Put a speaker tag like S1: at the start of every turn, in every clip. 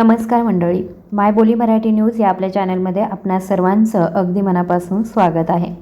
S1: नमस्कार मंडळी. माय बोली मराठी न्यूज या आपल्या चॅनलमध्ये आपणा सर्वांचं अगदी मनापासून स्वागत आहे.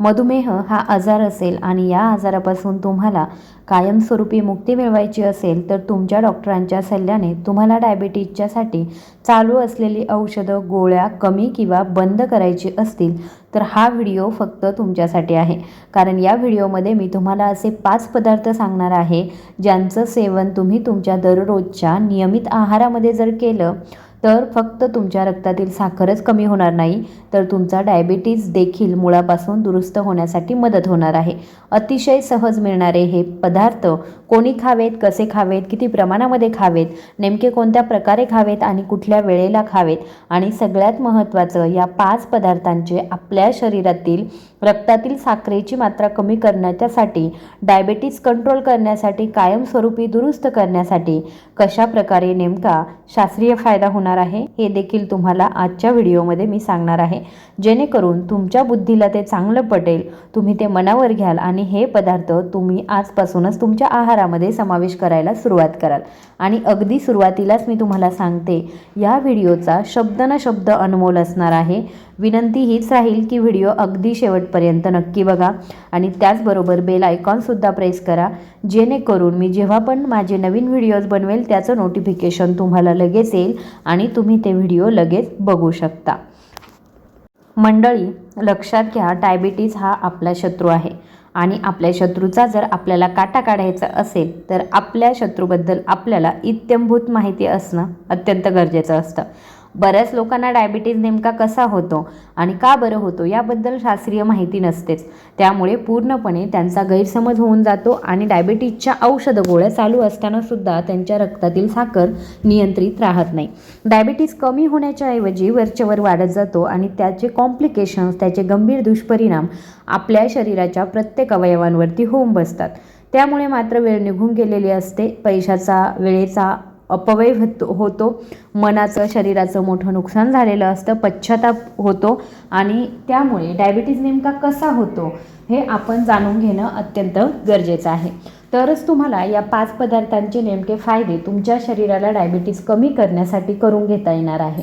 S1: मधुमेह हा आजार असेल आणि या आजारापासून तुम्हाला कायमस्वरूपी मुक्ती मिळवायची असेल तर तुमच्या डॉक्टरांच्या सल्ल्याने तुम्हाला डायबिटीजच्यासाठी चालू असलेली औषधं गोळ्या कमी किंवा बंद करायची असतील तर हा व्हिडिओ फक्त तुमच्यासाठी आहे. कारण या व्हिडिओमध्ये मी तुम्हाला असे पाच पदार्थ सांगणार आहे ज्यांचं सेवन तुम्ही तुमच्या दररोजच्या नियमित आहारामध्ये जर केलं तर फक्त तुमच्या रक्तातील साखरच कमी होणार नाही तर तुमचा डायबिटीज देखील मुळापासून दुरुस्त होण्यासाठी मदत होणार आहे. अतिशय सहज मिळणारे हे पदार्थ कोणी खावेत कसे खावेत किती प्रमाणामध्ये खावेत नेमके कोणत्या प्रकारे खावेत आणि कुठल्या वेळेला खावेत आणि सगळ्यात महत्त्वाचं या पाच पदार्थांचे आपल्या शरीरातील रक्तातील साखरेची मात्रा कमी करण्याच्यासाठी डायबेटीस कंट्रोल करण्यासाठी कायमस्वरूपी दुरुस्त करण्यासाठी कशा प्रकारे नेमका शास्त्रीय फायदा होणार आहे हे देखील तुम्हाला आजच्या व्हिडिओमध्ये मी सांगणार आहे. जेणेकरून तुमच्या बुद्धीला ते चांगलं पटेल तुम्ही ते मनावर घ्याल आणि हे पदार्थ तुम्ही आजपासूनच तुमच्या आहारामध्ये समावेश करायला सुरुवात कराल. आणि अगदी सुरुवातीलाच मी तुम्हाला सांगते या व्हिडिओचा शब्द न शब्द अनमोल असणार आहे. विनंती हीच राहील की व्हिडिओ अगदी शेवट शेवटपर्यंत नक्की बघा. आणि त्याचबरोबर बेल आयकॉनसुद्धा प्रेस करा. जेणेकरून मी जेव्हा पण माझे नवीन व्हिडिओज बनवेल त्याचं नोटिफिकेशन तुम्हाला लगेच येईल आणि तुम्ही ते व्हिडिओ लगेच बघू शकता. मंडळी लक्षात घ्या डायबिटीज हा आपला शत्रू आहे. आणि आपल्या शत्रूचा जर आपल्याला काटा काढायचा असेल तर आपल्या शत्रूबद्दल आपल्याला इत्यंभूत माहिती असणं अत्यंत गरजेचं असतं. बऱ्याच लोकांना डायबिटीज नेमका कसा होतो आणि का बरं होतो याबद्दल शास्त्रीय माहिती नसतेच. त्यामुळे पूर्णपणे त्यांचा गैरसमज होऊन जातो आणि डायबिटीजच्या औषध गोळ्या चालू असतानासुद्धा त्यांच्या रक्तातील साखर नियंत्रित राहत नाही. डायबिटीज कमी होण्याच्या ऐवजी वरचेवर वाढत जातो आणि त्याचे कॉम्प्लिकेशन्स त्याचे गंभीर दुष्परिणाम आपल्या शरीराच्या प्रत्येक अवयवांवरती होऊन बसतात. त्यामुळे मात्र वेळ निघून गेलेली असते. पैशाचा वेळेचा अपव्यय होतो होतो. मनाचं शरीराचं मोठं नुकसान झालेलं असतं पश्चाताप होतो आणि त्यामुळे डायबिटीज नेमका कसा होतो हे आपण जाणून घेणं अत्यंत गरजेचं आहे. तरच तुम्हाला या पाच पदार्थांचे नेमके फायदे तुमच्या शरीराला डायबिटीज कमी करण्यासाठी करून घेता येणार आहे.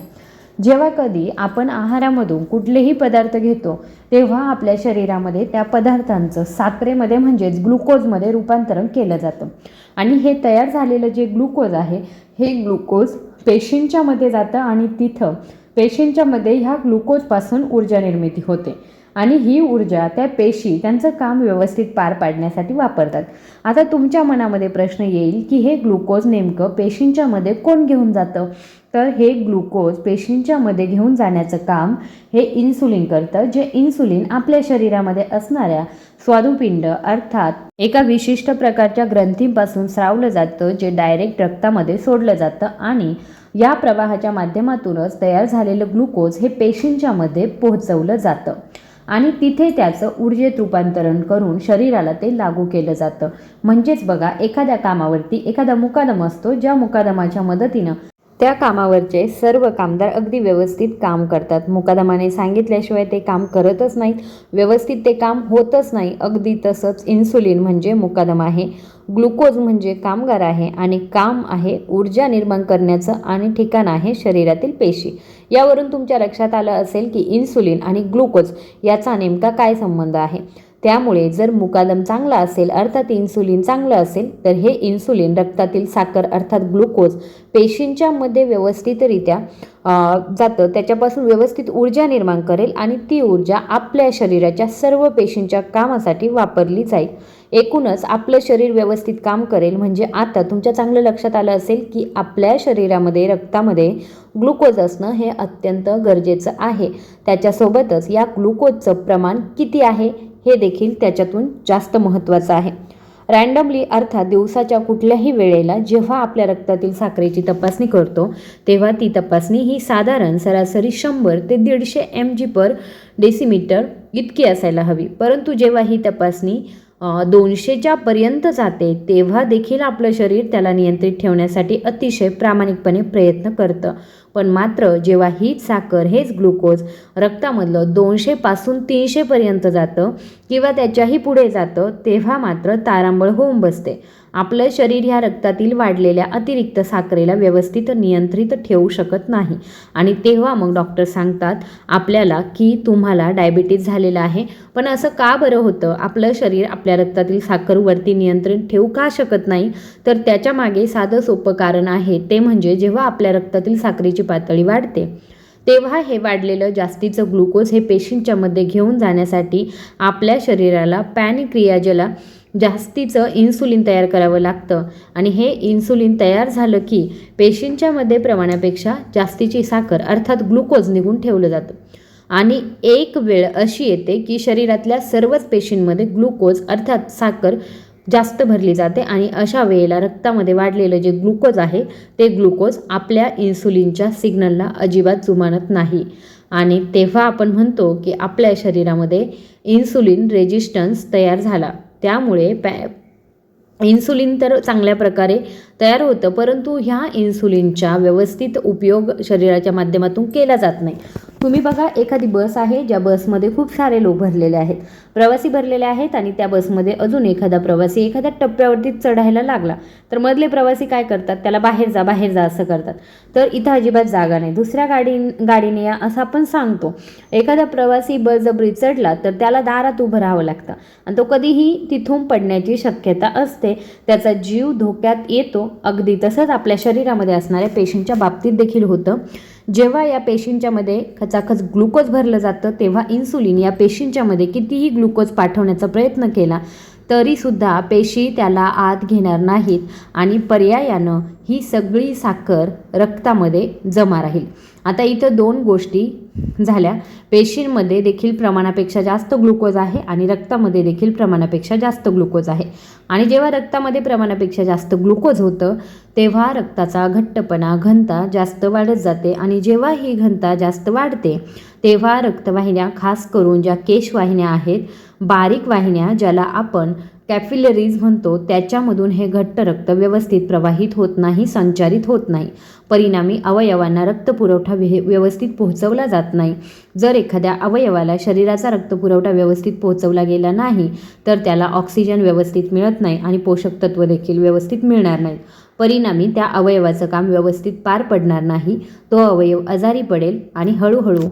S1: जेव्हा कधी आपण आहारामधून कुठलेही पदार्थ घेतो तेव्हा आपल्या शरीरामध्ये त्या पदार्थांचं साखरेमध्ये म्हणजेच ग्लुकोजमध्ये रूपांतरण केलं जातं. आणि हे तयार झालेलं जे ग्लुकोज आहे हे ग्लुकोज पेशींच्यामध्ये जातं आणि तिथं पेशींच्यामध्ये ह्या ग्लुकोजपासून ऊर्जा निर्मिती होते. आणि ही ऊर्जा त्या पेशी त्यांचं काम व्यवस्थित पार पाडण्यासाठी वापरतात. आता तुमच्या मनामध्ये प्रश्न येईल की हे ग्लुकोज नेमकं पेशींच्यामध्ये कोण घेऊन जातं? तर हे ग्लुकोज पेशींच्यामध्ये घेऊन जाण्याचं काम हे इन्सुलिन करतं जे इन्सुलिन आपल्या शरीरामध्ये असणाऱ्या स्वादुपिंड अर्थात एका विशिष्ट प्रकारच्या ग्रंथींपासून स्रावलं जातं जे डायरेक्ट रक्तामध्ये सोडलं जातं आणि या प्रवाहाच्या माध्यमातूनच तयार झालेलं ग्लुकोज हे पेशींच्यामध्ये पोहोचवलं जातं. आणि तिथे त्याचं ऊर्जेत रूपांतरण करून शरीराला ते लागू केलं जातं. म्हणजेच बघा एखाद्या कामावरती एखादा मुकादम असतो ज्या मुकादमाच्या मदतीनं त्या कामावरचे सर्व कामदार अगदी व्यवस्थित काम करतात. मुकादमाने सांगितल्याशिवाय ते काम करतच नाहीत. व्यवस्थित ते काम होतच नाही. अगदी तसंच इन्सुलिन म्हणजे मुकादम आहे. ग्लुकोज म्हणजे कामगार आहे आणि काम आहे ऊर्जा निर्माण करण्याचं आणि ठिकाण आहे शरीरातील पेशी. यावरून तुमच्या लक्षात आलं असेल की इन्सुलिन आणि ग्लुकोज याचा नेमका काय संबंध आहे? त्यामुळे जर मुकादम चांगला असेल अर्थात इन्सुलिन चांगलं असेल तर हे इन्सुलिन रक्तातील साखर अर्थात ग्लुकोज पेशींच्या मध्ये व्यवस्थितरित्या जातं. त्याच्यापासून व्यवस्थित ऊर्जा निर्माण करेल आणि ती ऊर्जा आपल्या शरीराच्या सर्व पेशींच्या कामासाठी वापरली जाईल. एकूणच आपलं शरीर व्यवस्थित काम करेल म्हणजे आता तुमच्या चांगलं लक्षात आलं असेल की आपल्या शरीरामध्ये रक्तामध्ये ग्लुकोज असणं हे अत्यंत गरजेचं आहे. त्याच्यासोबतच या ग्लुकोजचं प्रमाण किती आहे? हे देखील त्याच्यातून जास्त महत्त्वाचं आहे. रँडमली अर्थात दिवसाच्या कुठल्याही वेळेला जेव्हा आपल्या रक्तातील साखरेची तपासणी करतो तेव्हा ती तपासणी ही साधारण सरासरी शंभर ते दीडशे एम जी पर डेसिमीटर इतकी असायला हवी. परंतु जेव्हा ही तपासणी दोनशेच्या पर्यंत जाते तेव्हा देखील आपलं शरीर त्याला नियंत्रित ठेवण्यासाठी अतिशय प्रामाणिकपणे प्रयत्न करतं. पण मात्र जेव्हा हीच साखर हेच ग्लुकोज रक्तामधलं दोनशेपासून तीनशेपर्यंत जातं किंवा त्याच्याही पुढे जातं तेव्हा मात्र तारांबळ होऊन बसते. आपलं शरीर ह्या रक्तातील वाढलेल्या अतिरिक्त साखरेला व्यवस्थित नियंत्रित ठेवू शकत नाही. आणि तेव्हा मग डॉक्टर सांगतात आपल्याला की तुम्हाला डायबिटीज झालेला आहे. पण असं का बरं होतं? आपलं शरीर आपल्या रक्तातील साखरवरती नियंत्रण ठेवू का शकत नाही? तर त्याच्यामागे साधं सोपं कारण आहे ते म्हणजे जेव्हा आपल्या रक्तातील साखरेची पातळी वाढते तेव्हा हे वाढलेलं जास्तीचं ग्लुकोज हे पेशींच्यामध्ये घेऊन जाण्यासाठी आपल्या शरीराला पॅनिक्रियाजला जास्तीचं इन्सुलिन तयार करावं लागतं. आणि हे इन्सुलिन तयार झालं की पेशींच्यामध्ये प्रमाणापेक्षा जास्तीची साखर अर्थात ग्लुकोज निघून ठेवलं जातं. आणि एक वेळ अशी येते की शरीरातल्या सर्वच पेशींमध्ये ग्लुकोज अर्थात साखर जास्त भरली जाते. आणि अशा वेळेला रक्तामध्ये वाढलेलं जे ग्लुकोज आहे ते ग्लुकोज आपल्या इन्सुलिनच्या सिग्नलला अजिबात जुमानत नाही. आणि तेव्हा आपण म्हणतो की आपल्या शरीरामध्ये इन्सुलिन रेजिस्टन्स तयार झाला. त्यामुळे पॅ इन्सुलिन तर चांगल्या प्रकारे तयार होतं. परंतु ह्या इन्सुलिनचा व्यवस्थित उपयोग शरीराच्या माध्यमातून केला जात नाही. तुम्ही बघा एखादी बस आहे ज्या बसमध्ये खूप सारे लोक भरलेले आहेत. प्रवासी भरलेले आहेत आणि त्या बसमध्ये अजून एखादा प्रवासी एखाद्या टप्प्यावरती चढायला लागला. तर मधले प्रवासी काय करतात? त्याला बाहेर जा बाहेर जा असं करतात. तर इथं अजिबात जागा नाही. दुसऱ्या गाडी गाडीने या असं आपण सांगतो एखादा प्रवासी बळजबरी चढला तर त्याला दारात उभं राहावं लागतं. आणि तो कधीही तिथून पडण्याची शक्यता असते. त्याचा जीव धोक्यात येतो. अगदी तसंच आपल्या शरीरामध्ये असणाऱ्या पेशींच्या बाबतीत देखील होतं. जेव्हा या पेशींच्यामध्ये खचाखच ग्लुकोज भरलं जातं तेव्हा इन्सुलिन या पेशींच्यामध्ये कितीही ग्लुकोज पाठवण्याचा प्रयत्न केला तरीसुद्धा पेशी त्याला आत घेणार नाहीत आणि पर्यायानं ही सगळी साखर रक्तामध्ये जमा राहील. आता इथं दोन गोष्टी झाल्या. पेशींमध्ये देखील प्रमाणापेक्षा जास्त ग्लुकोज आहे आणि रक्तामध्ये देखील प्रमाणापेक्षा जास्त ग्लुकोज आहे. आणि जेव्हा रक्तामध्ये प्रमाणापेक्षा जास्त ग्लुकोज होतं तेव्हा रक्ताचा घट्टपणा घनता जास्त वाढत जाते आणि जेव्हा ही घनता जास्त वाढते तेव्हा रक्तवाहिन्या खास करून ज्या केशवाहिन्या आहेत बारीक वाहिन्या ज्याला आपण कॅपिलरीज म्हणतो त्याच्यामधून हे घट्ट रक्त व्यवस्थित प्रवाहित होत नाही संचारित होत नाही. परिणामी अवयवांना रक्तपुरवठा व्य व्यवस्थित पोहोचवला जात नाही. जर एखाद्या अवयवाला शरीराचा रक्तपुरवठा व्यवस्थित पोहोचवला गेला नाही तर त्याला ऑक्सिजन व्यवस्थित मिळत नाही आणि पोषक तत्व देखील व्यवस्थित मिळणार नाहीत. परिणामी त्या अवयवाचं काम व्यवस्थित पार पडणार नाही. तो अवयव आजारी पडेल आणि हळूहळू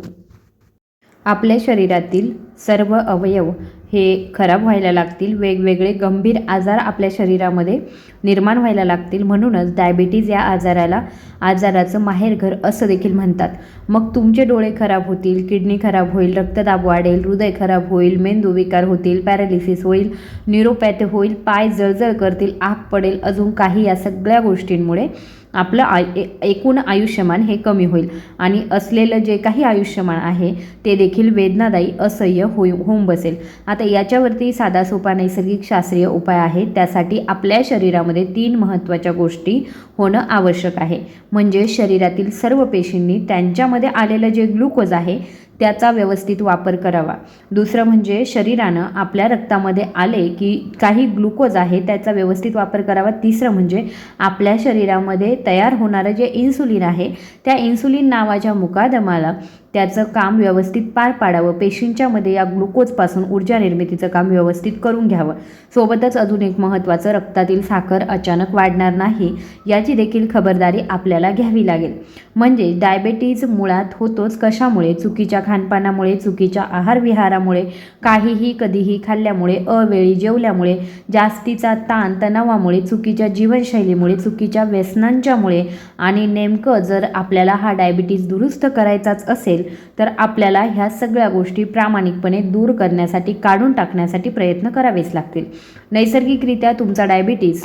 S1: आपल्या शरीरातील सर्व अवयव हे खराब व्हायला लागतील. वेगवेगळे गंभीर आजार आपल्या शरीरामध्ये निर्माण व्हायला लागतील. म्हणूनच डायबिटीज या आजाराला आजाराचं माहेरघर असं देखील म्हणतात. मग तुमचे डोळे खराब होतील किडनी खराब होईल रक्तदाब वाढेल हृदय खराब होईल मेंदू विकार होतील पॅरालिसिस होईल न्यूरोपॅथी होईल पाय जळजळ करतील आग पडेल अजून काही या सगळ्या गोष्टींमुळे आपलं आय ए- एकूण आयुष्यमान हे कमी होईल. आणि असलेलं जे काही आयुष्यमान आहे ते देखील वेदनादायी असह्य होई होऊन बसेल. आता याच्यावरती साधा सोपा नैसर्गिक शास्त्रीय उपाय आहे त्यासाठी आपल्या शरीरामध्ये तीन महत्त्वाच्या गोष्टी होणं आवश्यक आहे. म्हणजे शरीरातील सर्व पेशींनी त्यांच्यामध्ये आलेलं जे ग्लुकोज आहे त्याचा व्यवस्थित वापर करावा. दुसरं म्हणजे शरीरानं आपल्या रक्तामध्ये आले की काही ग्लुकोज आहे त्याचा व्यवस्थित वापर करावा. तिसरं म्हणजे आपल्या शरीरामध्ये तयार होणारं जे इन्सुलिन आहे त्या इन्सुलिन नावाच्या मुकादमाला त्याचं काम व्यवस्थित पार पाडावं. पेशींच्यामध्ये या ग्लुकोजपासून ऊर्जा निर्मितीचं काम व्यवस्थित करून घ्यावं. सोबतच अजून एक महत्त्वाचं रक्तातील साखर अचानक वाढणार नाही या याची देखील खबरदारी आपल्याला घ्यावी लागेल. म्हणजे डायबेटीज मुळात होतोच कशामुळे? चुकीच्या खानपानामुळे चुकीच्या आहारविहारामुळे काहीही कधीही खाल्ल्यामुळे अवेळी जेवल्यामुळे जास्तीचा ताण तणावामुळे चुकीच्या जीवनशैलीमुळे चुकीच्या व्यसनांच्यामुळे आणि नेमकं जर आपल्याला हा डायबिटीज दुरुस्त करायचाच असेल तर आपल्याला ह्या सगळ्या गोष्टी प्रामाणिकपणे दूर करण्यासाठी काढून टाकण्यासाठी प्रयत्न करावेच लागतील. नैसर्गिकरित्या तुमचा डायबिटीज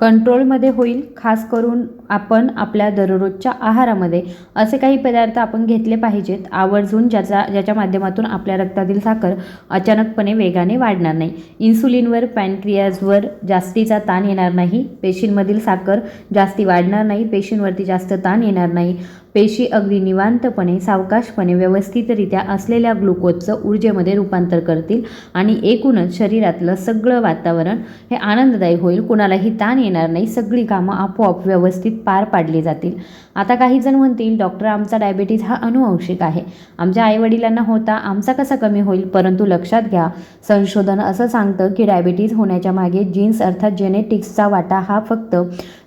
S1: कंट्रोलमध्ये होईल खास करून आपण आपल्या दररोजच्या आहारामध्ये. असे काही पदार्थ आपण घेतले पाहिजेत आवर्जून ज्याचा ज्याच्या माध्यमातून आपल्या रक्तातील साखर अचानकपणे वेगाने वाढणार नाही. इन्सुलिनवर पॅनक्रियाजवर जास्तीचा ताण येणार नाही. पेशींमधील साखर जास्ती वाढणार नाही पेशींवरती जास्त ताण येणार नाही. पेशी अगदी निवांतपणे सावकाशपणे व्यवस्थितरित्या असलेल्या ग्लुकोजचं ऊर्जेमध्ये रूपांतर करतील आणि एकूणच शरीरातलं सगळं वातावरण हे आनंददायी होईल. कुणालाही ताण येणार नाही. सगळी कामं आपोआप व्यवस्थित पार पाडली जातील. आता काही जण म्हणतील डॉक्टर आमचा डायबिटीज हा अनुवंशिक आहे. आमच्या आईवडिलांना होता आमचा कसा कमी होईल? परंतु लक्षात घ्या संशोधन असं सांगतं की डायबिटीज होण्याच्या मागे जीन्स अर्थात जेनेटिक्सचा वाटा हा फक्त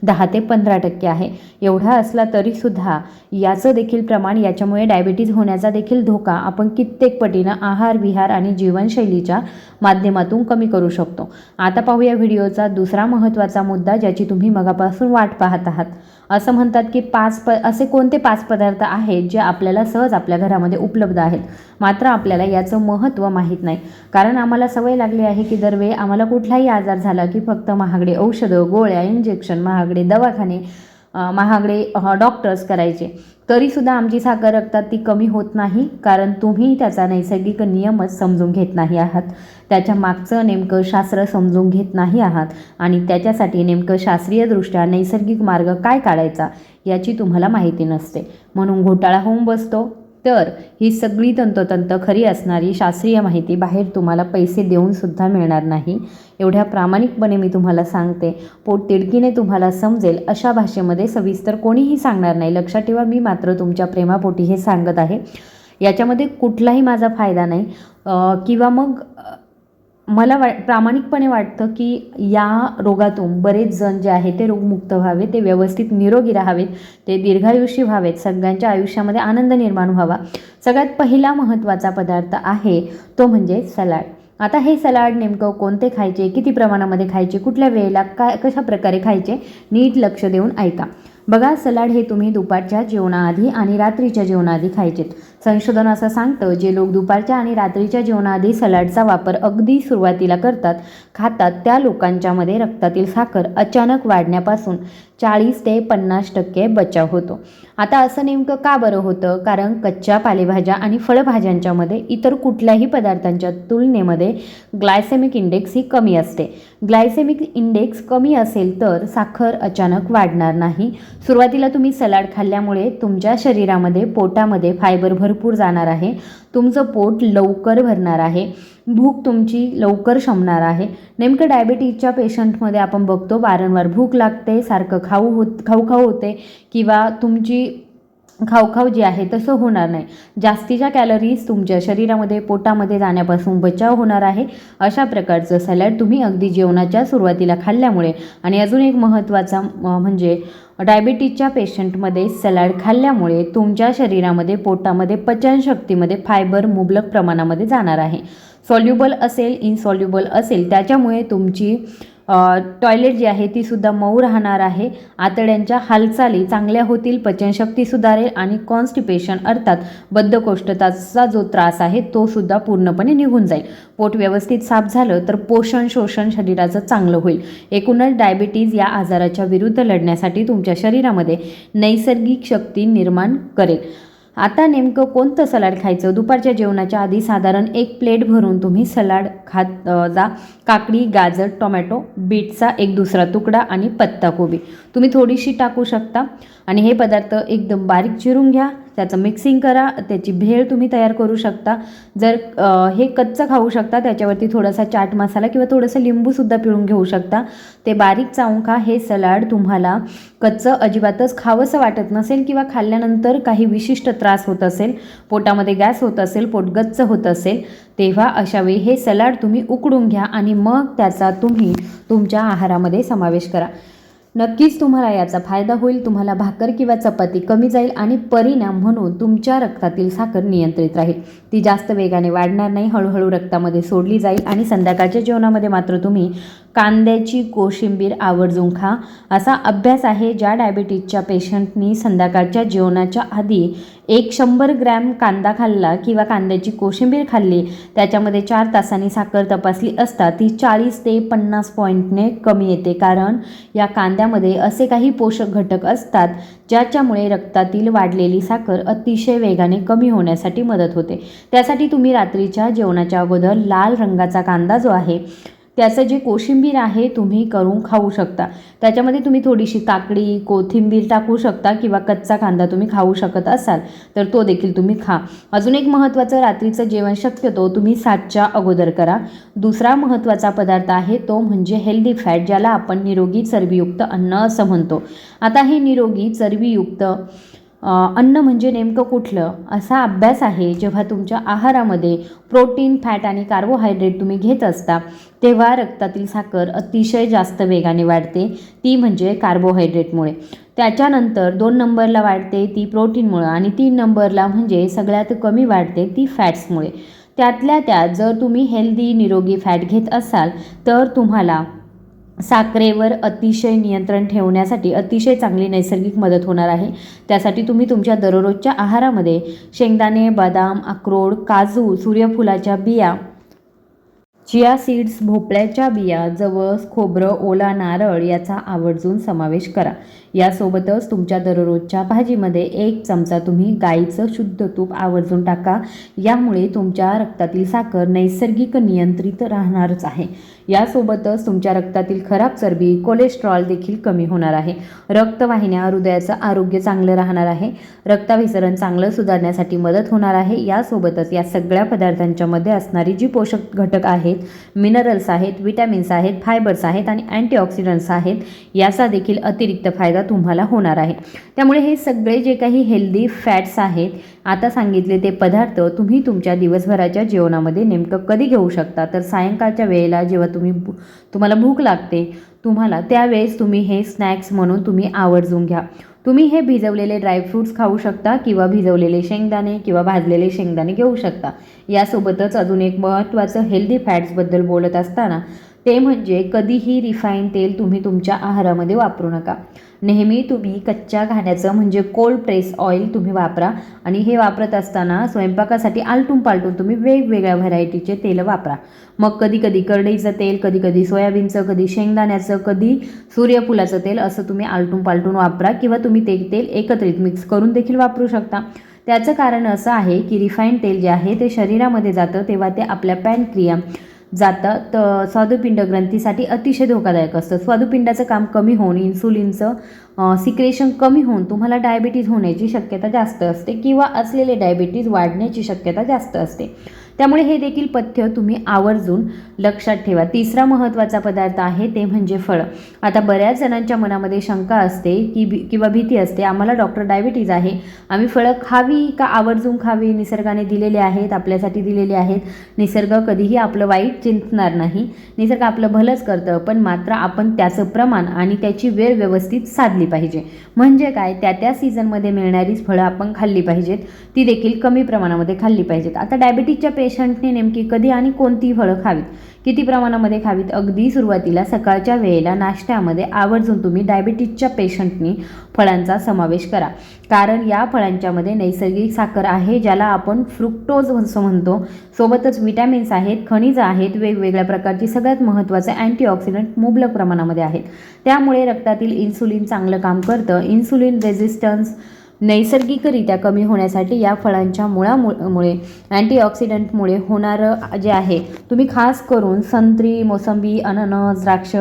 S1: दहा ते पंधरा टक्के आहे. एवढा असला तरीसुद्धा याचं देखील प्रमाण याच्यामुळे डायबिटीज होण्याचा देखील धोका आपण कित्येक पटीनं आहार विहार आणि जीवनशैलीच्या माध्यमातून कमी करू शकतो. आता पाहूया व्हिडिओचा दुसरा महत्त्वाचा मुद्दा ज्याची तुम्ही मगापासून वाट पाहत आहात. असं म्हणतात की पाच प असे कोणते पाच पदार्थ आहेत जे आपल्याला सहज आपल्या घरामध्ये उपलब्ध आहेत? मात्र आपल्याला याचं महत्त्व माहीत नाही. कारण आम्हाला सवय लागली आहे की दरवेळी आम्हाला कुठलाही आजार झाला की फक्त महागडे औषधं गोळ्या इंजेक्शन महागडे दवाखाने महागडे डॉक्टर्स करायचे. तरीसुद्धा आमची साखर रक्तात ती कमी होत नाही कारण तुम्ही त्याचा नैसर्गिक नियमच समजून घेत नाही आहात. त्याच्या मागचं नेमकं शास्त्र समजून घेत नाही आहात. आणि त्याच्यासाठी नेमकं शास्त्रीयदृष्ट्या नैसर्गिक मार्ग काय काढायचा याची तुम्हाला माहिती नसते. म्हणून घोटाळा होऊन बसतो. तर ही सगळी तंतोतंत खरी असणारी शास्त्रीय माहिती बाहेर तुम्हाला पैसे देऊनसुद्धा मिळणार नाही. एवढ्या प्रामाणिकपणे मी तुम्हाला सांगते पोट तिडकीने तुम्हाला समजेल अशा भाषेमध्ये सविस्तर कोणीही सांगणार नाही. लक्षात ठेवा मी मात्र तुमच्या प्रेमापोटी हे सांगत आहे. याच्यामध्ये कुठलाही माझा फायदा नाही. किंवा मग मला वा प्रामाणिकपणे वाटतं की या रोगातून बरेच जण जे आहे ते रोगमुक्त व्हावे ते व्यवस्थित निरोगी राहावेत ते दीर्घायुषी व्हावेत सगळ्यांच्या आयुष्यामध्ये आनंद निर्माण व्हावा. सगळ्यात पहिला महत्त्वाचा पदार्थ आहे तो म्हणजे सलाड. आता हे सलाड नेमकं कोणते खायचे किती प्रमाणामध्ये खायचे कुठल्या वेळेला काय कशा प्रकारे खायचे नीट लक्ष देऊन ऐका. बघा सलाड हे तुम्ही दुपारच्या जेवणाआधी आणि रात्रीच्या जेवणाआधी खायचेत. संशोधन असं सांगतं जे लोक दुपारच्या आणि रात्रीच्या जेवणाआधी सलाडचा वापर अगदी सुरुवातीला करतात खातात त्या लोकांच्यामध्ये रक्तातील साखर अचानक वाढण्यापासून चाळीस ते पन्नास टक्के बचाव होतो. आता असं नेमकं का बरं होतं? कारण कच्च्या पालेभाज्या आणि फळभाज्यांच्यामध्ये इतर कुठल्याही पदार्थांच्या तुलनेमध्ये ग्लायसेमिक इंडेक्स ही कमी असते. ग्लायसेमिक इंडेक्स कमी असेल तर साखर अचानक वाढणार नाही. सुरुवातीला तुम्ही सलाड खाल्ल्यामुळे तुमच्या शरीरामध्ये पोटामध्ये फायबर भरपूर जाणार आहे. तुमचं पोट लवकर भरणार आहे. भूक तुमची लवकर शमणार आहे. नेमकं डायबिटीजच्या पेशंटमध्ये आपण बघतो वारंवार भूक लागते सारखं खाऊ होत खाऊ खाऊ होते किंवा तुमची खाऊखाऊ जी आहे तसं होणार नाही. जास्तीच्या कॅलरीज तुमच्या शरीरामध्ये पोटामध्ये जाण्यापासून बचाव होणार आहे. अशा प्रकारचं सॅलड तुम्ही अगदी जेवणाच्या सुरुवातीला खाल्ल्यामुळे आणि अजून एक महत्त्वाचा म्हणजे डायबिटीजच्या पेशंटमध्ये सलाड खाल्ल्यामुळे तुमच्या शरीरामध्ये पोटामध्ये पचनशक्तीमध्ये फायबर मुबलक प्रमाणामध्ये जाणार आहे. सॉल्युबल असेल इनसॉल्युबल असेल. त्याच्यामुळे तुमची टॉयलेट जी आहे तीसुद्धा मऊ राहणार आहे. आतड्यांच्या हालचाली चांगल्या होतील पचनशक्ती सुधारेल आणि कॉन्स्टिपेशन अर्थात बद्धकोष्ठताचा जो त्रास आहे तो सुद्धा पूर्णपणे निघून जाईल. पोट व्यवस्थित साफ झालं तर पोषण शोषण शरीराचं चांगलं होईल. एकूणच डायबिटीज या आजाराच्या विरुद्ध लढण्यासाठी तुमच्या शरीरामध्ये नैसर्गिक शक्ती निर्माण करेल. आता नेमकं कोणतं सलाड खायचं? दुपारच्या जेवणाच्या आधी साधारण एक प्लेट भरून तुम्ही सलाड खात जा. काकडी गाजर टोमॅटो बीटचा एक दुसरा तुकडा आणि पत्ताकोबी. तुम्ही थोडीशी टाकू शकता. आणि हे पदार्थ एकदम बारीक चिरून घ्या. त्याचं मिक्सिंग करा त्याची भेळ तुम्ही तयार करू शकता. जर हे कच्चं खाऊ शकता त्याच्यावरती थोडासा चाट मसाला किंवा थोडंसं लिंबूसुद्धा पिळून घेऊ शकता. ते बारीक चावून खा हे सलाड तुम्हाला कच्चं अजिबातच खावंसं वाटत नसेल किंवा खाल्ल्यानंतर काही विशिष्ट त्रास होत असेल पोटामध्ये गॅस होत असेल पोट गच्च होत असेल तेव्हा अशावेळी हे सलाड तुम्ही उकडून घ्या आणि मग त्याचा तुम्ही तुमच्या आहारामध्ये समावेश करा. नक्कीच तुम्हाला याचा फायदा होईल तुम्हाला भाकर किंवा चपाती कमी जाईल आणि परिणाम म्हणून तुमच्या रक्तातील साखर नियंत्रित राहील. ती जास्त वेगाने वाढणार नाही हळूहळू रक्तामध्ये सोडली जाईल आणि संध्याकाळच्या जेवणामध्ये मात्र तुम्ही कांद्याची कोशिंबीर आवर्जून खा असा अभ्यास आहे ज्या डायबिटीजच्या पेशंटनी संध्याकाळच्या जेवणाच्या आधी एक शंभर ग्रॅम कांदा खाल्ला किंवा कांद्याची कोशिंबीर खाल्ली त्याच्यामध्ये चार तासांनी साखर तपासली असता ती चाळीस ते पन्नास पॉईंटने कमी येते. कारण या कांद्यामध्ये असे काही पोषक घटक असतात ज्याच्यामुळे रक्तातील वाढलेली साखर अतिशय वेगाने कमी होण्यासाठी मदत होते. त्यासाठी तुम्ही रात्रीच्या जेवणाच्या अगोदर लाल रंगाचा कांदा जो आहे त्याचं जे कोशिंबीर आहे तुम्ही करून खाऊ शकता. त्याच्यामध्ये तुम्ही थोडीशी काकडी कोथिंबीर टाकू शकता किंवा कच्चा कांदा तुम्ही खाऊ शकत असाल तर तो देखील तुम्ही खा. अजून एक महत्त्वाचं रात्रीचं जेवण शक्यतो तुम्ही सातच्या अगोदर करा. दुसरा महत्त्वाचा पदार्थ आहे तो म्हणजे हेल्दी फॅट ज्याला आपण निरोगी चरबीयुक्त अन्न असं म्हणतो. आता हे निरोगी चरबीयुक्त अन्न म्हणजे नेमकं कुठलं असा अभ्यास आहे जेव्हा तुमच्या आहारामध्ये प्रोटीन फॅट आणि कार्बोहायड्रेट तुम्ही घेत असता तेव्हा रक्तातील साखर अतिशय जास्त वेगाने वाढते. ती म्हणजे कार्बोहायड्रेटमुळे. त्याच्यानंतर दोन नंबरला वाढते ती प्रोटीनमुळं आणि तीन नंबरला म्हणजे सगळ्यात कमी वाढते ती फॅट्समुळे. त्यातल्या त्यात जर तुम्ही हेल्दी निरोगी फॅट घेत असाल तर तुम्हाला साखरेवर अतिशय नियंत्रण ठेवण्यासाठी अतिशय चांगली नैसर्गिक मदत होणार आहे. त्यासाठी तुम्ही तुमच्या दररोजच्या आहारामध्ये शेंगदाणे बदाम अक्रोड काजू सूर्यफुलाच्या बिया चिया सीड्स भोपळ्याच्या बिया जवस खोबरं ओला नारळ याचा आवर्जून समावेश करा. यासोबतच तुमच्या दररोजच्या भाजीमध्ये एक चमचा तुम्ही गाईचं शुद्ध तूप आवर्जून टाका. यामुळे तुमच्या रक्तातील साखर नैसर्गिक नियंत्रित राहणारच आहे. यासोबतच तुमच्या रक्तातील खराब चरबी कोलेस्ट्रॉल देखील कमी होणार आहे. रक्तवाहिन्या हृदयाचं आरोग्य चांगलं राहणार आहे. रक्ताभिसरण चांगलं सुधारण्यासाठी मदत होणार आहे. यासोबतच या सगळ्या पदार्थांच्यामध्ये असणारी जी पोषक घटक आहेत मिनरल्स आहेत विटॅमिन्स आहेत फायबर्स आहेत आणि अँटीऑक्सिडंट्स आहेत याचा देखील अतिरिक्त फायदा तुम्हाला होणार आहे. त्यामुळे हे सगळे जे काही हेल्दी फॅट्स आहेत आता सांगितले ते पदार्थ तुम्ही तुमच्या दिवसभराच्या जेवणामध्ये नेमकं कधी घेऊ शकता? तर सायंकाळच्या वेळेला जेव्हा तुम्ही भू- तुम्हाला भूक लागते तुम्हाला त्यावेळेस तुम्ही हे स्नॅक्स म्हणून तुम्ही आवर्जून घ्या. तुम्ही हे भिजवलेले ड्रायफ्रूट्स खाऊ शकता किंवा भिजवलेले शेंगदाणे किंवा भाजलेले शेंगदाणे घेऊ शकता. यासोबतच अजून एक महत्त्वाचं हेल्दी फॅट्सबद्दल बोलत असताना ते म्हणजे कधीही रिफाईन तेल तुम्ही तुमच्या आहारामध्ये वापरू नका. नेहमी तुम्ही कच्च्या घाण्याचं म्हणजे कोल्ड प्रेस ऑइल तुम्ही वापरा आणि हे वापरत असताना स्वयंपाकासाठी आलटून पालटून तुम्ही वेगवेगळ्या व्हरायटीचे तेल वापरा. मग कधी कधी करडईचं तेल कधी कधी सोयाबीनचं कधी शेंगदाण्याचं कधी सूर्यफुलाचं तेल असं तुम्ही आलटून पालटून वापरा किंवा तुम्ही ते तेल एकत्रित मिक्स करून देखील वापरू शकता. त्याचं कारण असं आहे की रिफाईंड तेल जे आहे ते शरीरामध्ये जातं तेव्हा ते आपल्या पॅनक्रिया जातं. तर स्वादुपिंड ग्रंथीसाठी अतिशय धोकादायक असतं. स्वादुपिंडाचं काम कमी होऊन इन्सुलिनचं सिक्रेशन कमी होऊन तुम्हाला डायबिटीज होण्याची शक्यता जास्त असते किंवा असलेले डायबिटीज वाढण्याची शक्यता जास्त असते. त्यामुळे हे देखील पथ्य तुम्ही आवर्जून लक्षात ठेवा. तिसरा महत्त्वाचा पदार्थ आहे ते म्हणजे फळं. आता बऱ्याच जणांच्या मनामध्ये शंका असते की भी किंवा भीती असते आम्हाला डॉक्टर डायबिटीज आहे आम्ही फळं खावी का आवर्जून खावी? निसर्गाने दिलेले आहेत आपल्यासाठी दिलेले आहेत. निसर्ग कधीही आपलं वाईट चिंतणार नाही. निसर्ग आपलं भलंच करतं पण मात्र आपण त्याचं प्रमाण आणि त्याची वेळ व्यवस्थित साधली पाहिजे. म्हणजे काय? त्या त्या सीझनमध्ये मिळणारीच फळं आपण खाल्ली पाहिजेत. ती देखील कमी प्रमाणामध्ये खाल्ली पाहिजेत. आता डायबिटीजच्या पे पेशंटने नेमकी कधी आणि कोणती फळं खावीत? किती प्रमाणामध्ये खावीत? अगदी सुरुवातीला सकाळच्या वेळेला नाश्त्यामध्ये आवर्जून तुम्ही डायबिटीजच्या पेशंटनी फळांचा समावेश करा. कारण या फळांच्यामध्ये नैसर्गिक साखर आहे ज्याला आपण फ्रुक्टोज असं म्हणतो. सोबतच विटॅमिन्स आहेत खनिज आहेत वेगवेगळ्या प्रकारची सगळ्यात महत्त्वाचे अँटीऑक्सिडंट मुबलक प्रमाणामध्ये आहेत. त्यामुळे रक्तातील इन्सुलिन चांगलं काम करतं. इन्सुलिन रेझिस्टन्स नैसर्गिकरित्या कमी होण्यासाठी या फळांच्या मुळामुळे अँटीऑक्सिडंटमुळे होणारं जे आहे तुम्ही खास करून संत्री मोसंबी अननस द्राक्ष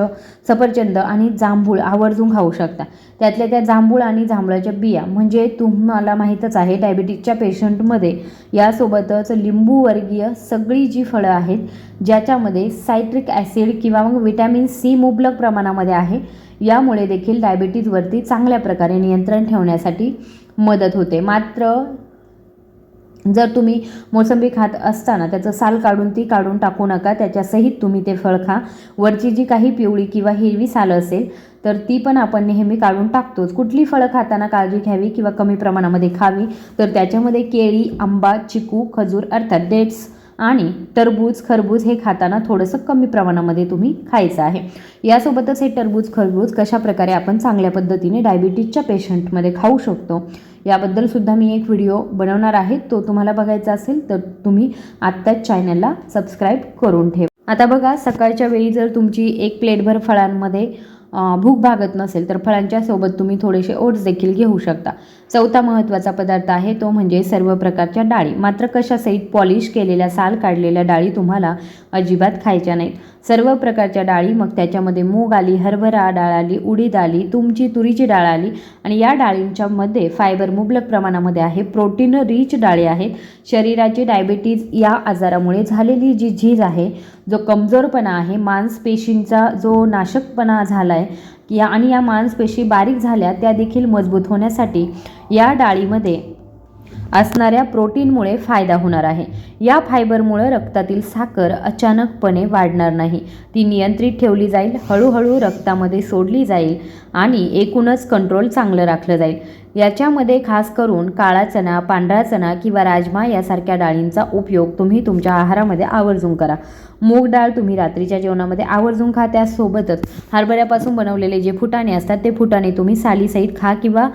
S1: सफरचंद आणि जांभूळ आवर्जून खाऊ शकता. त्यातल्या त्या जांभूळ आणि जांभळाच्या बिया म्हणजे तुम्हाला माहीतच आहे डायबिटीजच्या पेशंटमध्ये यासोबतच लिंबूवर्गीय सगळी जी फळं आहेत ज्याच्यामध्ये सायट्रिक ॲसिड किंवा मग विटॅमिन सी मुबलक प्रमाणामध्ये आहे यामुळे देखील डायबिटीजवरती चांगल्या प्रकारे नियंत्रण ठेवण्यासाठी मदत होते. मात्र जर तुम्ही मोसंबी खात असताना त्याचं साल काढून ती काढून टाकू नका. त्याच्यासहित तुम्ही ते फळ खा. वरची जी काही पिवळी किंवा हिरवी साल असेल तर ती पण आपण नेहमी काढून टाकतोच. कुठली फळं खाताना काळजी घ्यावी किंवा कमी प्रमाणामध्ये खावी तर त्याच्यामध्ये केळी आंबा चिकू खजूर अर्थात डेट्स आणि टरबूज खरबूज हे खाताना थोडंसं कमी प्रमाणामध्ये तुम्ही खायचं आहे. यासोबतच हे टरबूज खरबूज कशा प्रकारे आपण चांगल्या पद्धतीने डायबिटीजच्या पेशंटमध्ये खाऊ शकतो याबद्दल सुद्धा मी एक व्हिडिओ बनवणार आहे. तो तुम्हाला बघायचा असेल तर तुम्ही आत्ताच चॅनलला सबस्क्राईब करून ठेवा. आता बघा सकाळच्या वेळी जर तुमची एक प्लेटभर फळांमध्ये भूक भागत नसेल तर फळांच्या सोबत तुम्ही थोडेसे ओट्स देखील घेऊ शकता. चौथा महत्त्वाचा पदार्थ आहे तो म्हणजे सर्व प्रकारच्या डाळी. मात्र कशासहित पॉलिश केलेल्या साल काढलेल्या डाळी तुम्हाला अजिबात खायच्या नाहीत. सर्व प्रकारच्या डाळी मग त्याच्यामध्ये मूग आली हरभरा डाळ आली उडीद आली तुमची तुरीची डाळ आली आणि या डाळींच्यामध्ये फायबर मुबलक प्रमाणामध्ये आहे. प्रोटीन रिच डाळी आहेत. शरीराची डायबिटीज या आजारामुळे झालेली जी झीज आहे जो कमजोरपणा आहे मांसपेशींचा जो नाशकपणा झाला आहे या आणि या मांसपेशी बारीक झाल्या त्या देखील मजबूत होण्यासाठी या डाळीमध्ये असणाऱ्या प्रोटीनमुळे फायदा होणार आहे. या फायबरमुळं रक्तातील साखर अचानकपणे वाढणार नाही. ती नियंत्रित ठेवली जाईल हळूहळू रक्तामध्ये सोडली जाईल आणि एकूणच कंट्रोल चांगलं राखलं जाईल. याच्यामध्ये खास करून काळा चणा पांढरा चणा किंवा राजमा यासारख्या डाळींचा उपयोग तुम्ही तुमच्या आहारामध्ये आवर्जून करा. मूग डाळ तुम्ही रात्रीच्या जेवणामध्ये आवर्जून खा त्यासोबतच हरभऱ्यापासून बनवलेले जे फुटाणे असतात ते फुटाणे तुम्ही सालीसहित खा किंवा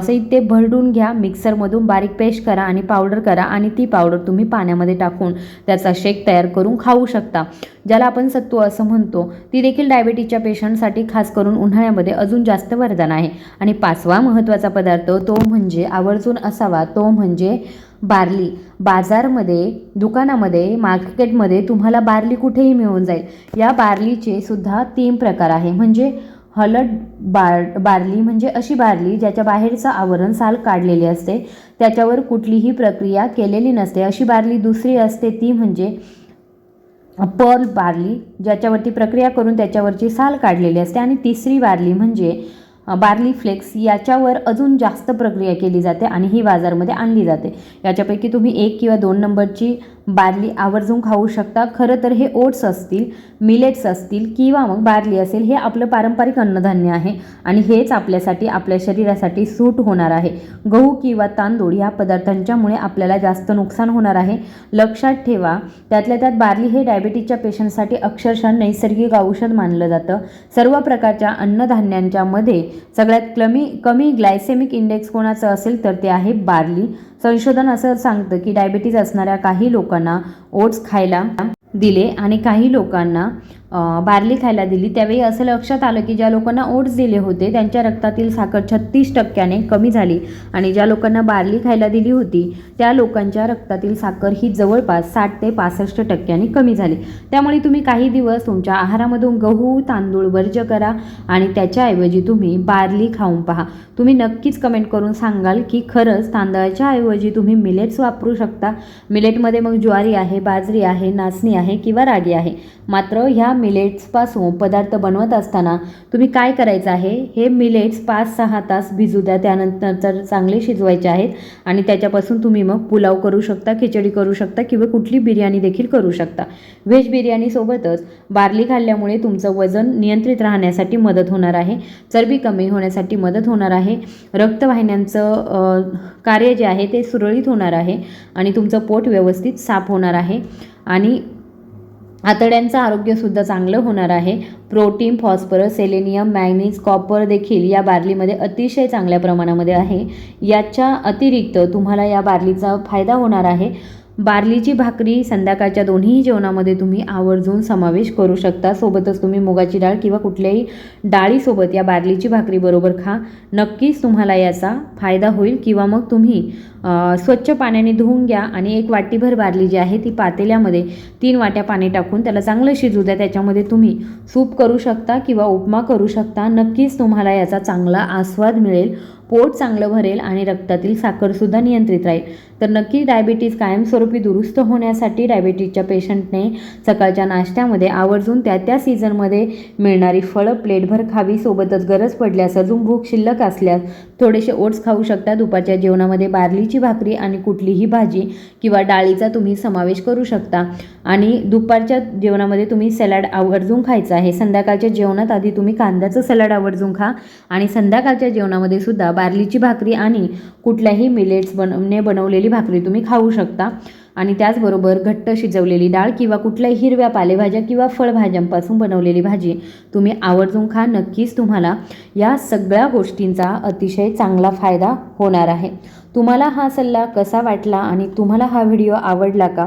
S1: सहित ते भरडून घ्या. मिक्सरमधून बारीक पेस्ट करा आणि पावडर करा आणि ती पावडर तुम्ही पाण्यामध्ये टाकून त्याचा शेक तयार करून खाऊ शकता. ज्याला आपण सत्तू असं म्हणतो ती देखील डायबिटीजच्या पेशंटसाठी खास करून उन्हाळ्यामध्ये अजून जास्त वरदान आहे. आणि पाचवा महत्त्वाचा पदार्थ तो म्हणजे आवर्जून असावा तो म्हणजे बार्ली. बाजारमध्ये दुकानामध्ये मार्केटमध्ये तुम्हाला बार्ली कुठेही मिळून जाईल. या बार्लीचे सुद्धा तीन प्रकार आहे. म्हणजे हलट बार बार्ली म्हणजे अशी बार्ली ज्याच्या बाहेरचं आवरण साल काढलेले असते. त्याच्यावर कुठलीही प्रक्रिया केलेली नसते. अशी बार्ली दुसरी असते ती म्हणजे पर्ल बार्ली ज्याच्यावरती प्रक्रिया करून त्याच्यावरची साल काढलेली असते. आणि तिसरी बार्ली म्हणजे बार्ली फ्लेक्स याच्यावर अजून जास्त प्रक्रिया केली जाते आणि ही बाजारमध्ये आणली जाते. याच्यापैकी तुम्ही एक किंवा दोन नंबरची बार्ली आवर्जून खाऊ शकता खरं तर हे ओट्स असतील मिलेट्स असतील किंवा मग बार्ली असेल हे आपलं पारंपरिक अन्नधान्य आहे आणि हेच आपल्यासाठी आपल्या शरीरासाठी सूट होणार आहे. गहू किंवा तांदूळ या पदार्थांच्यामुळे आपल्याला जास्त नुकसान होणार आहे. लक्षात ठेवा त्यातल्या त्यात बार्ली हे डायबिटीजच्या पेशंटसाठी अक्षरशः नैसर्गिक औषध मानलं जातं. सर्व प्रकारच्या अन्नधान्यांच्यामध्ये सगळ्यात कमी कमी ग्लायसेमिक इंडेक्स कोणाचं असेल तर ते आहे बार्ली. संशोधन असं सांगतं की डायबिटीज असणाऱ्या काही लोकांना ओट्स खायला दिले आणि काही लोकांना बार्ली खायला दिली. त्यावेळी असं लक्षात आलं की ज्या लोकांना ओट्स दिले होते त्यांच्या रक्तातील साखर छत्तीस टक्क्याने कमी झाली आणि ज्या लोकांना बार्ली खायला दिली होती त्या लोकांच्या रक्तातील साखर ही जवळपास साठ ते पासष्ट टक्क्यांनी कमी झाली. त्यामुळे तुम्ही काही दिवस तुमच्या आहारामधून गहू तांदूळ वर्ज करा आणि त्याच्याऐवजी तुम्ही बार्ली खाऊन पहा. तुम्ही नक्कीच कमेंट करून सांगाल की खरंच तांदळाच्या ऐवजी तुम्ही मिलेट्स वापरू शकता. मिलेटमध्ये मग ज्वारी आहे बाजरी आहे नाचणी आहे किंवा रागी आहे. मात्र ह्या मिलेट्सपासून पदार्थ बनवत असताना तुम्ही काय करायचं आहे? हे मिलेट्स पाच सहा तास भिजू द्या. त्यानंतर चांगले शिजवायचे आहेत आणि त्याच्यापासून तुम्ही मग पुलाव करू शकता खिचडी करू शकता किंवा कुठली बिर्याणी देखील करू शकता. व्हेज बिर्याणीसोबतच बार्ली खाल्ल्यामुळे तुमचं वजन नियंत्रित राहण्यासाठी मदत होणार आहे. चरबी कमी होण्यासाठी मदत होणार आहे. रक्तवाहिन्यांचं कार्य जे आहे ते सुरळीत होणार आहे आणि तुमचं पोट व्यवस्थित साफ होणार आहे. आणि आतड्यांचं आरोग्यसुद्धा चांगलं होणार आहे. Protein phosphorus selenium manganese copper देखील या बार्लीमध्ये अतिशय चांगल्या प्रमाणामध्ये आहे. याच्या अतिरिक्त तुम्हाला या बार्लीचा फायदा होणार आहे. बार्लीची भाकरी संध्याकाळच्या दोन्ही जेवणामध्ये तुम्ही आवर्जून समावेश करू शकता. सोबतच तुम्ही मुगाची डाळ किंवा कुठल्याही डाळीसोबत या बार्लीची भाकरी बरोबर खा. नक्कीच तुम्हाला याचा फायदा होईल किंवा मग तुम्ही स्वच्छ पाण्याने धुवून घ्या आणि एक वाटीभर बार्ली जी आहे ती पातेल्यामध्ये तीन वाट्या पाणी टाकून त्याला चांगलं शिजू द्या. त्याच्यामध्ये तुम्ही सूप करू शकता किंवा उपमा करू शकता. नक्कीच तुम्हाला याचा चांगला आस्वाद मिळेल. पोट चांगलं भरेल आणि रक्तातील साखरसुद्धा नियंत्रित राहील. तर नक्की डायबिटीज कायमस्वरूपी दुरुस्त होण्यासाठी डायबिटीजच्या पेशंटने सकाळच्या नाश्त्यामध्ये आवर्जून त्या त्या सीझनमध्ये मिळणारी फळं प्लेटभर खावी सोबतच गरज पडल्यास अजून भूक शिल्लक असल्यास थोडेसे ओट्स खाऊ शकता. दुपारच्या जेवणामध्ये बार्लीची भाकरी आणि कुठलीही भाजी किंवा डाळीचा तुम्ही समावेश करू शकता. आणि दुपारच्या जेवणामध्ये तुम्ही सॅलड आवर्जून खायचं आहे. संध्याकाळच्या जेवणात आधी तुम्ही कांद्याचं सॅलड आवर्जून खा आणि संध्याकाळच्या जेवणामध्ये सुद्धा बार्लीची भाकरी आणि कुठल्याही मिलेट्स बनवणे बनवलेली भाकरी तुम्ही खाऊ शकता. आणि त्याचबरोबर घट्ट शिजवलेली डाळ किंवा कुठल्याही हिरव्या पालेभाज्या किंवा फळभाज्यांपासून बनवलेली भाजी तुम्ही आवर्जून खा. नक्कीच तुम्हाला या सगळ्या गोष्टींचा अतिशय चांगला फायदा होणार आहे. तुम्हाला हा सल्ला कसा वाटला आणि तुम्हाला हा व्हिडिओ आवडला का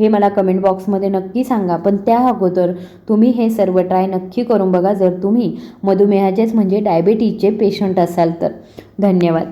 S1: हे मला कमेंट बॉक्समध्ये नक्की सांगा. पण त्या अगोदर तुम्ही हे सर्व ट्राय नक्की करून बघा. जर तुम्ही मधुमेहाचेच म्हणजे डायबेटीजचे पेशंट असाल तर. धन्यवाद.